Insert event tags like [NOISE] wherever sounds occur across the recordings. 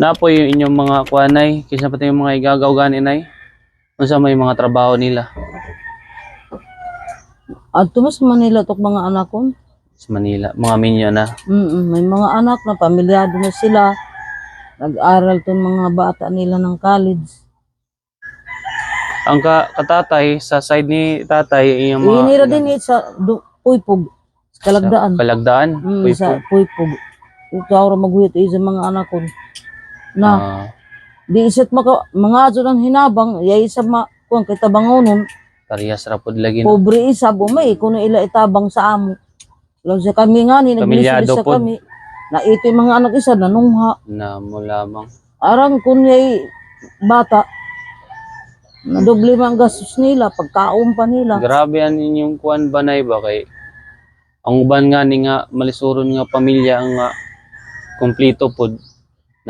Napo yung inyong mga kuanay, kisa pati yung mga igagaw inay. Unsa may mga trabaho nila At tumas Manila tok mga anak ko. sa Manila, mga minyo na. Mm may mga anak na pamilyado na sila. Nag-aral tong mga bata nila ng college. Ang ka katatay sa side ni tatay yung mga Inira din eh sa du- Puypog, sa Kalagdaan. Kalagdaan. Mm, Uy, sa po. Ito ako maghuyot eh, sa mga anak ko. Na, Ah, di isat maka, mga aso ng hinabang, yay isa ma, kung kita bangonon, parehas ra pod lagi na. pobre isa, bumay, kuno ila itabang sa amo. Lang sa kami nga ni, nagbilis sa kami. Na ito yung mga anak isa, nanungha. na mo lamang. Arang kunyay bata, na doble man ang gastos nila, pagkaon pa nila. Grabe yan inyong kuan banay ba kay ang uban nga ni nga malisuron nga pamilya ang nga kompleto pod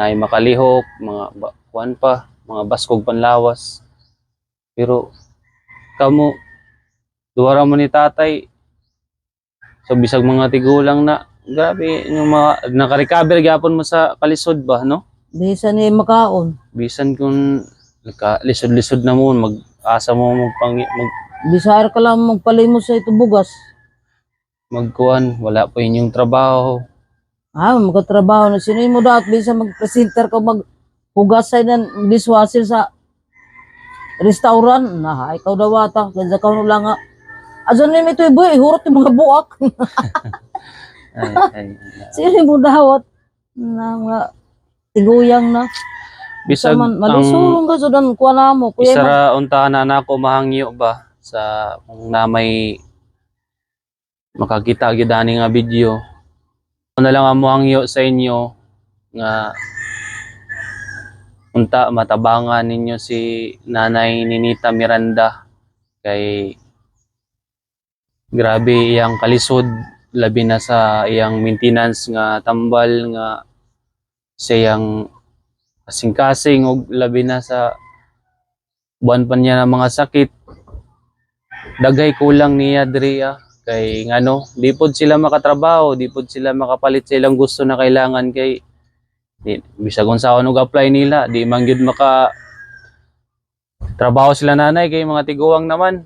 na makalihok, mga kuan pa, mga baskog panlawas. Pero kamo duwara mo ni tatay so bisag mga tigulang na grabe yung mga naka-recover gyapon mo sa kalisod ba no? Bisa ni makaon. Bisan kung naka lisod-lisod na mo mag-asa mo magpang mag Bisar ka lang magpalimos sa ito bugas. magkuhan, wala po inyong trabaho. Ah, magkatrabaho na sino mo dapat bisa mag-presenter ka mag hugasay ng dishwasher sa restaurant. Na, ikaw daw ata. Kaya ka lang nga. Asan na ito ibo, ihurot yung mga buak. [LAUGHS] Ay, ay, ay. sino mo? Na nga, tiguyang na. Bisag ang malisulong ka sa dan kuha na mo. Kuya, isara untahan na nako mahangyo ba sa kung na may makakita gyud ani nga video. Ano na lang ang mohangyo sa inyo nga unta matabangan ninyo si Nanay Ninita Miranda kay grabe iyang kalisod labi na sa iyang maintenance nga tambal nga sa iyang kasing-kasing og labi na sa buwan pa niya ng mga sakit daghay kulang niya diri ah. Kay ngano di pod sila makatrabaho di pod sila makapalit sa ilang gusto na kailangan kay di bisag unsa og apply nila di man gyud maka trabaho sila nanay kay mga tiguang naman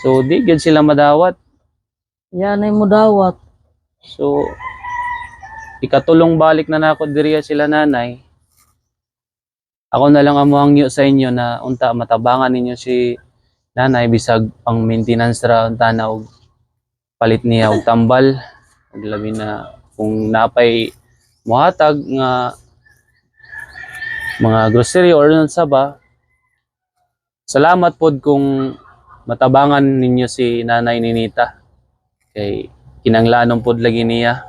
so di gyud sila madawat yan ay mo dawat. So, ikatulong balik na nako diriya sila nanay. Ako na lang ang muhangyo sa inyo na unta matabangan ninyo si nanay bisag pang maintenance ra unta na og palit niya og tambal. Og labi na kung napay muhatag nga mga grocery or sa ba. Salamat pod kung matabangan ninyo si nanay Ninita kay kinanglanon pod lagi niya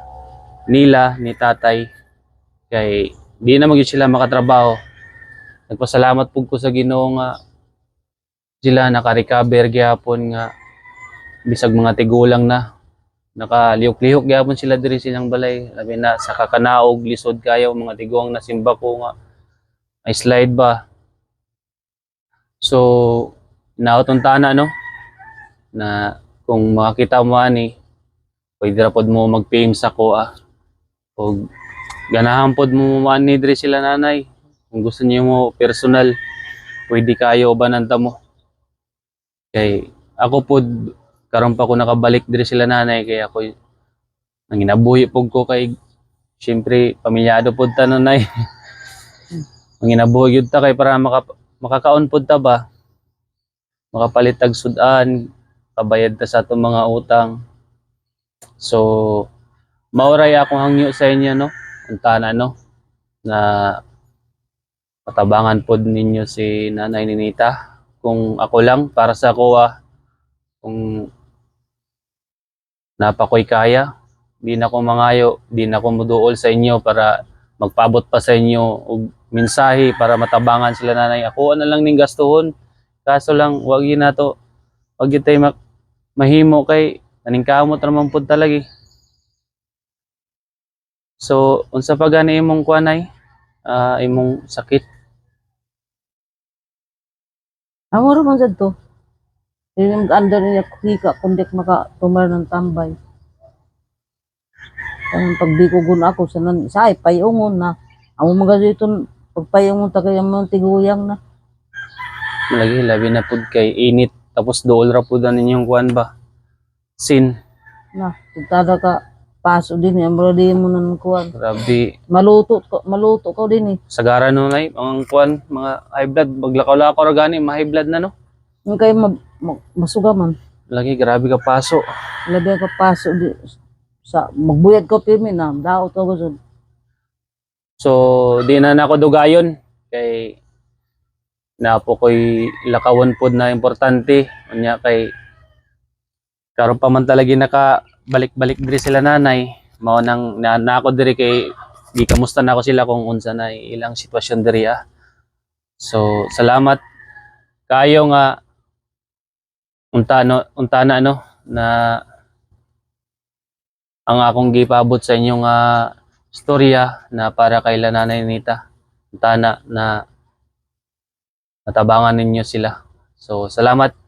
nila ni tatay. Kay di na magyud sila makatrabaho. Nagpasalamat pud ko sa Ginoo nga sila naka-recover gyapon nga. Bisag mga tigulang na. Nakalihok-lihok gyapon sila diri silang balay. Labi na sa kakanaog lisod kayo mga tiguang nasimba ko nga. Ay slide ba? So nauton tana no? Na kung makakita mo ani pwede ra pod mo mag-PM sa kuha o ganahan pod mo ani diri sila nanay. Kung gusto niyo mo personal pwede kayo bananta mo kay ako pod karon pa ko nakabalik diri sila nanay kay ako nanginabuhi pod ko kay syempre pamilyado pod ta nanay manginabuhi [LAUGHS] gyud ta kay para maka, makakaon pod ta ba makapalit tag sudan kabayad ta sa atong mga utang. So, mauray akong hangyo sa inyo, no? Unta na, no? Na patabangan pod ninyo si Nanay Ninita. Kung ako lang, para sa ako, ah, kung napakoy kaya, di na ko mangayo, di na ko muduol sa inyo para magpabot pa sa inyo og mensahe para matabangan sila nanay. Ako na lang ning gastuhon. Kaso lang, wag yun na to pag yun tayo ma- mahimo kay naning kamot naman pud talagi. So, unsa pa gani imong kuanay? Ah, imong sakit? Amo ro man sad to. Yung under niya kika kundi maka tumar ng tambay. Kanang pagbikugon ako sa nan say payungon na Amo mga dito pagpayong mo tagay mo tiguyang na. Malagi labi na pud kay init tapos dool ra pud ang inyong kuan ba. Sin. Na, tada ka paso din eh. Amro di mo nan kuan. Grabe. Maluto ko, maluto ko din eh. Sagara no nay ang kuan mga high blood maglakaw-lakaw ra gani ma high blood na no. Yung kayo ma, ma, masuga man. Lagi grabe ka paso. Labi ka paso di sa magbuyad ko pirmi na daot ko gud. So di na nako dugayon kay na po ko'y lakawan pod na importante unya kay karon pa man talaga naka balik-balik diri sila nanay mao nang na, na ako diri kay di kamusta na ako sila kung unsa na ilang sitwasyon diri ah. So salamat kayo nga unta no unta na ano na ang akong gipabot sa inyo nga storya na para kay Nanay Nita. Unta na na natabangan ninyo sila. So salamat